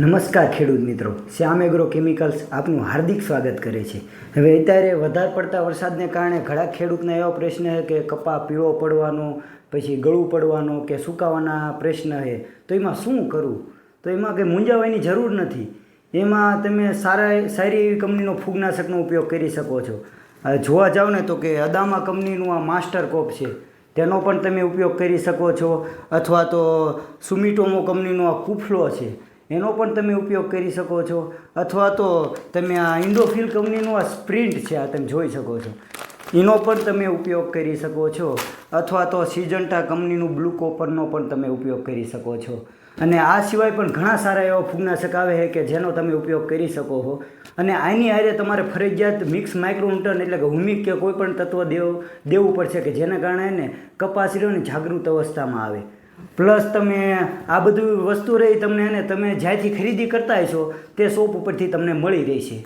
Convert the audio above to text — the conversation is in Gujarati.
નમસ્કાર ખેડૂત મિત્રો. શ્યામ એગ્રો કેમિકલ્સ આપનું હાર્દિક સ્વાગત કરે છે. હવે અત્યારે વધારે પડતા વરસાદને કારણે ઘણા ખેડૂતને એવો પ્રશ્ન છે કે કપા પીળો પડવાનો, પછી ગળું પડવાનો કે સુકાવાના પ્રશ્ન છે. તો એમાં શું કરવું? તો એમાં કંઈ મૂંઝાવાની જરૂર નથી. એમાં તમે સારા સારી એવી કંપનીનો ફૂગનાશકનો ઉપયોગ કરી શકો છો. જોવા જાઓ ને તો કે અદામા કંપનીનું આ માસ્ટર કોપ છે. તેનો પણ તમે ઉપયોગ કરી શકો છો. અથવા તો સુમિટોમો કંપનીનો આ કુફલો છે. એનો પણ તમે ઉપયોગ કરી શકો છો. અથવા તો તમે આ ઇન્ડોફિલ કંપનીનું આ સ્પ્રિન્ટ છે, આ તમે જોઈ શકો છો. એનો પણ તમે ઉપયોગ કરી શકો છો. અથવા તો સિજન્ટા કંપનીનું બ્લુ કોપરનો પણ તમે ઉપયોગ કરી શકો છો. અને આ સિવાય પણ ઘણા સારા એવા ફૂગનાશક આવે છે કે જેનો તમે ઉપયોગ કરી શકો છો અને આની આરે તમારે ફરજિયાત મિક્સ માઇક્રોન્ટન એટલે કે હુમિક કે કોઈ પણ તત્વ દેવું દેવું પડશે કે જેના કારણે એને કપાસ જાગૃત અવસ્થામાં આવે. પ્લસ તમે આ બધું વસ્તુ રહી તમને તમે જ્યાંથી ખરીદી કરતા હશો, તે શોપ ઉપરથી તમને મળી રહેશે.